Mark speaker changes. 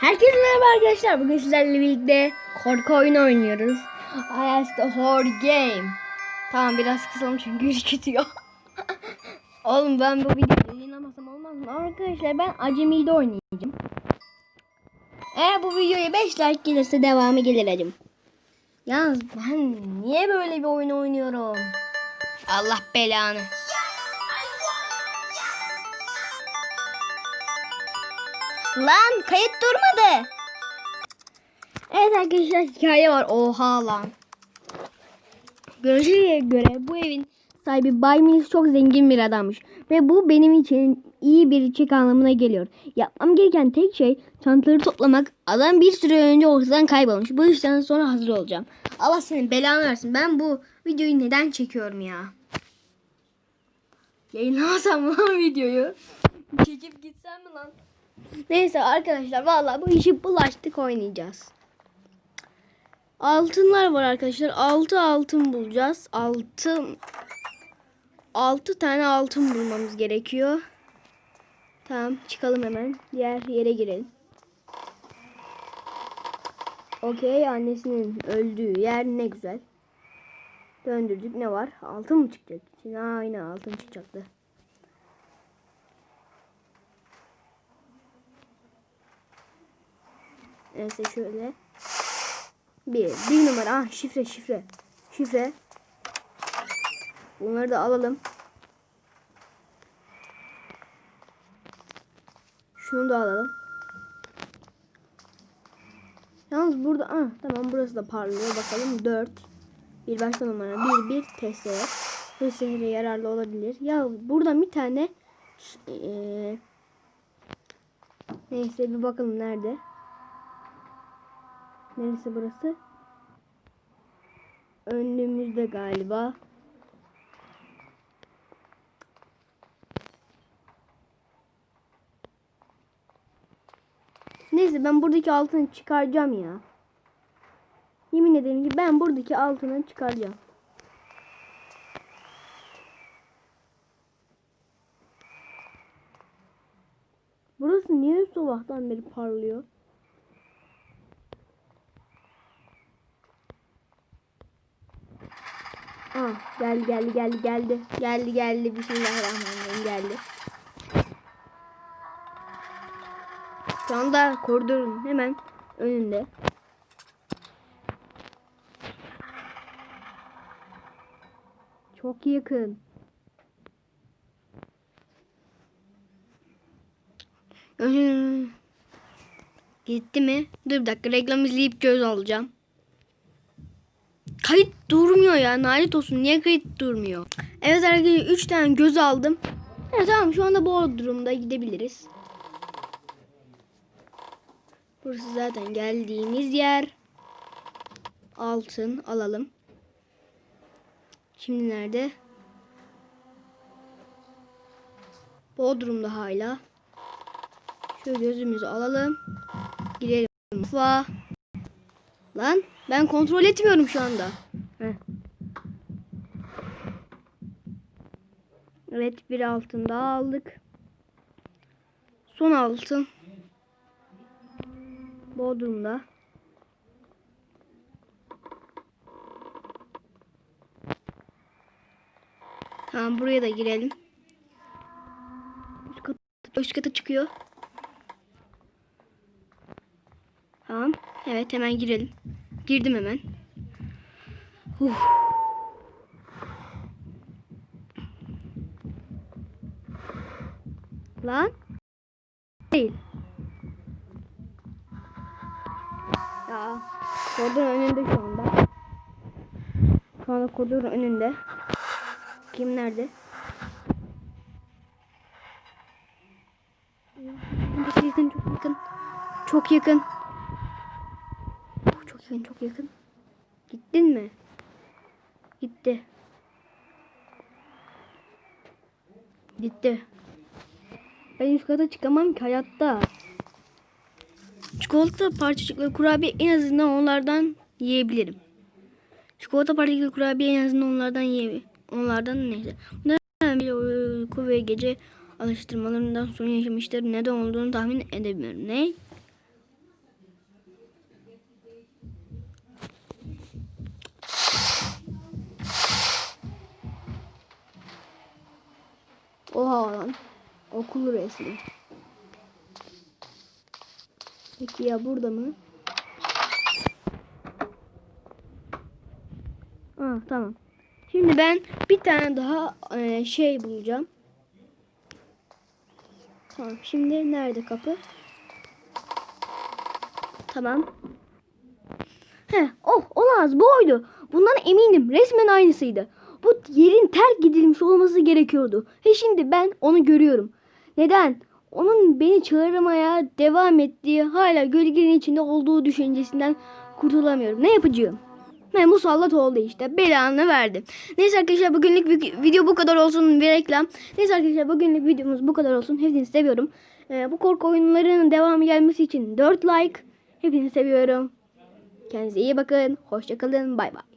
Speaker 1: Herkese merhaba arkadaşlar. Bugün sizlerle birlikte korku oyunu oynuyoruz. I asked the horror game. Tamam biraz kısalım çünkü ürkütüyor. Oğlum ben bu videoyu yayınlamasam olmaz mı? Arkadaşlar ben acemiyle oynayacağım. Eğer bu videoya 5 like gelirse devamı gelir acım. Yalnız ben niye böyle bir oyun oynuyorum? Allah belanı. Lan kayıt durmadı. Evet arkadaşlar hikaye var. Oha lan. Görüşüye göre bu evin sahibi Bay Mills çok zengin bir adammış. Ve bu benim için iyi bir çek anlamına geliyor. Yapmam gereken tek şey çantaları toplamak. Adam bir süre önce ortadan kaybolmuş. Bu işten sonra hazır olacağım. Allah senin belanı versin. Ben bu videoyu neden çekiyorum ya? Yayınlamasam lan videoyu? Çekip gitsem mi lan? Neyse arkadaşlar vallahi bu işi bulaştık oynayacağız. Altınlar var arkadaşlar. 6 altın bulacağız. Altın 6 tane altın bulmamız gerekiyor. Tamam çıkalım hemen. Diğer yere girelim. Okey annesinin öldüğü yer ne güzel. Döndürdük ne var? Altın mı çıkacak? Şimdi aynen altın çıkacaktı. Neyse şöyle. Bir, bir numara. Ah şifre şifre. Şifre. Bunları da alalım. Şunu da alalım. Yalnız burada ah tamam burası da parlıyor. Bakalım 4. Bir başka numara. 1 1 testere. Testere yararlı olabilir. Ya burada bir tane eee neyse bir bakalım nerede. Neresi burası? Önlüğümüzde galiba. Neyse ben buradaki altını çıkaracağım ya. Yemin ederim ki ben buradaki altını çıkaracağım. Burası niye sabahtan beri parlıyor? Ah geldi geldi geldi geldi. Geldi geldi. Bismillahirrahmanirrahim geldi. Şu anda koridorun hemen önünde. Çok yakın. Gitti mi? Dur bir dakika reklam izleyip göz alacağım. Kayıt durmuyor ya. Nalet olsun. Niye kayıt durmuyor? Evet arkadaşlar 3 tane göz aldım. Evet tamam şu anda bu durumda gidebiliriz. Burası zaten geldiğimiz yer. Altın alalım. Şimdi nerede? Bodrum'da hala. Şu gözümüzü alalım. Girelim mutfağa. Lan ben kontrol etmiyorum şu anda. Evet bir altın daha aldık. Son altın. Bodrum'da. Tamam buraya da girelim. Üst kata, üst kata çıkıyor. Tamam. Evet hemen girelim. Girdim hemen. Uf. Lan. Değil. Ya. Koridorun önünde şu anda. Şu anda koridorun önünde. Kim nerede? Çok yakın, çok yakın. Çok yakın. Yakın, çok yakın. Gittin mi? Gitti. Gitti. Ben üst kata çıkamam ki hayatta. Çikolata parçacıkları kurabiye en azından onlardan yiyebilirim. Çikolata parçacıkları kurabiye en azından onlardan yiyebilirim. Onlardan neyse. Bunlar bir uyku ve gece alıştırmalarından sorun yaşamıştır. Neden olduğunu tahmin edemiyorum. Ne? Oha lan. Okul resmi. Peki ya burada mı? Aa, tamam. Şimdi ben bir tane daha e, şey bulacağım. Tamam. Şimdi nerede kapı? Tamam. Heh, oh olamaz bu oydu. Bundan eminim. Resmen aynısıydı. Bu yerin terk edilmiş olması gerekiyordu. Ve şimdi ben onu görüyorum. Neden? Onun beni çağırmaya devam ettiği hala gölgenin içinde olduğu düşüncesinden kurtulamıyorum. Ne yapacağım? Ve musallat oldu işte. Belanı verdi. Neyse arkadaşlar bugünlük vi- video bu kadar olsun bir reklam. Neyse arkadaşlar bugünlük videomuz bu kadar olsun. Hepinizi seviyorum. Ee, bu korku oyunlarının devamı gelmesi için 4 like. Hepinizi seviyorum. Kendinize iyi bakın. Hoşçakalın. Bay bay.